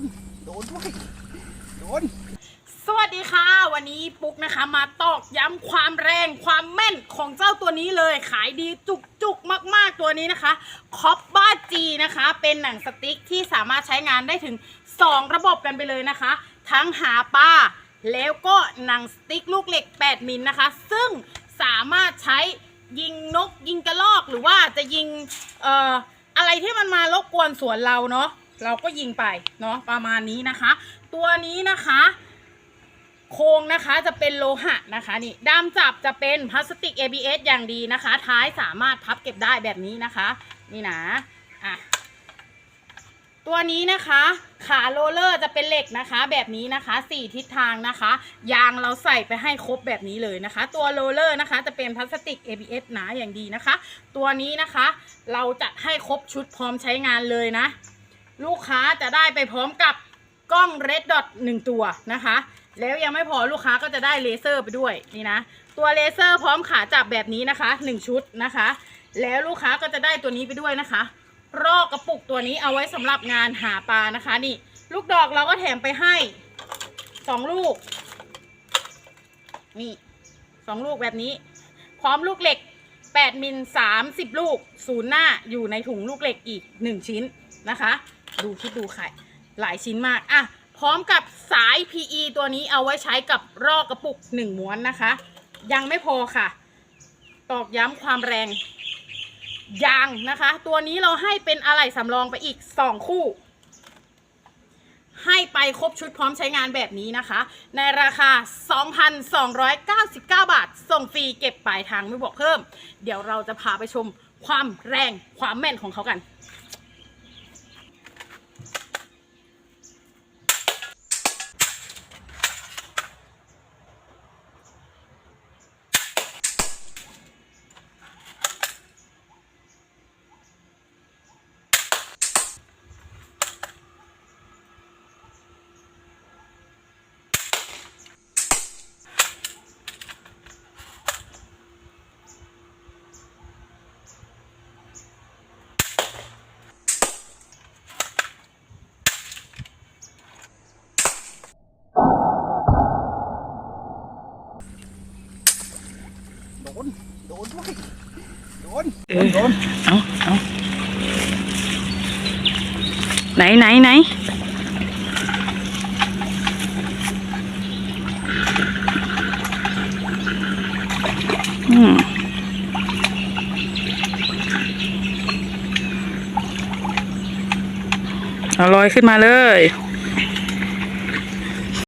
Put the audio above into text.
นด้วย โดน สวัสดีค่ะ วันนี้ปุ๊กนะคะ มาตอกย้ำความแรงความแม่นของเจ้าตัวนี้เลย ขายดีจุกจุกมาก ๆ ตัวนี้นะคะคอปบ้าจีนะคะ เป็นหนังสติ๊กที่สามารถใช้งานได้ถึง 2 ระบบกันไปเลยนะคะ ทั้งหาปลาแล้วก็หนังสติ๊กลูกเหล็ก 8 มิลนะคะ ซึ่งสามารถใช้ยิงนกยิงกระรอกหรือว่าจะยิงเอ่ออะไรที่มันมารบกวนสวนเราเนาะ เราก็ยิงไปเนาะประมาณนี้นะคะ ตัวนี้นะคะ โครงนะคะจะเป็นโลหะนะคะนี่ด้ามจับจะเป็นพลาสติก ABS อย่างดีนะคะ ท้ายสามารถพับเก็บได้แบบนี้นะคะ นี่นะอะตัวนี้นะคะขาโรเลอร์จะเป็นเหล็กนะคะ แบบนี้นะคะสี่ทิศทางนะคะ ยางเราใส่ไปให้ครบแบบนี้เลยนะคะ ตัวโรเลอร์นะคะจะเป็นพลาสติก ABS หนาอย่างดีนะคะ ตัวนี้นะคะ เราจะให้ครบชุดพร้อมใช้งานเลยนะ ลูกค้าจะได้ไปพร้อมกับกล้อง Red Dot 1ตัวนะคะ แล้วยังไม่พอลูกค้าก็จะได้เลเซอร์ไปด้วยนี่นะตัวเลเซอร์พร้อมขาจับแบบนี้นะคะ 1 ชุดนะคะ แล้วลูกค้าก็จะได้ตัวนี้ไปด้วยนะคะรอกกระปุกตัวนี้เอาไว้สำหรับงานหาปลานะคะ นี่ ลูกดอกเราก็แถมไปให้2ลูก นี่สองลูกแบบนี้ พร้อมลูกเหล็ก8มิล30ลูกศูนย์หน้าอยู่ในถุงลูกเหล็กอีก1ชิ้นนะคะ ดูคิดดูค่หลายชิ้นมากอะพร้อมกับสาย PE ตัวนี้เอาไว้ใช้กับรอกกระปุก1ม้วนนะคะ ยังไม่พอค่ะ ตอกย้ำความแรง ยางนะคะ ตัวนี้เราให้เป็นอะไหล่สำรองไปอีก2คู่ ให้ไปครบชุดพร้อมใช้งานแบบนี้นะคะ ในราคา 2,299 บาท ส่งฟรีเก็บปลายทางไม่บอกเพิ่ม เดี๋ยวเราจะพาไปชมความแรงความแม่นของเขากัน โดน โดนด้วยโดนเออโดนเอาเอาไหนไหนไหนอืมเอาลอยขึ้นมาเลย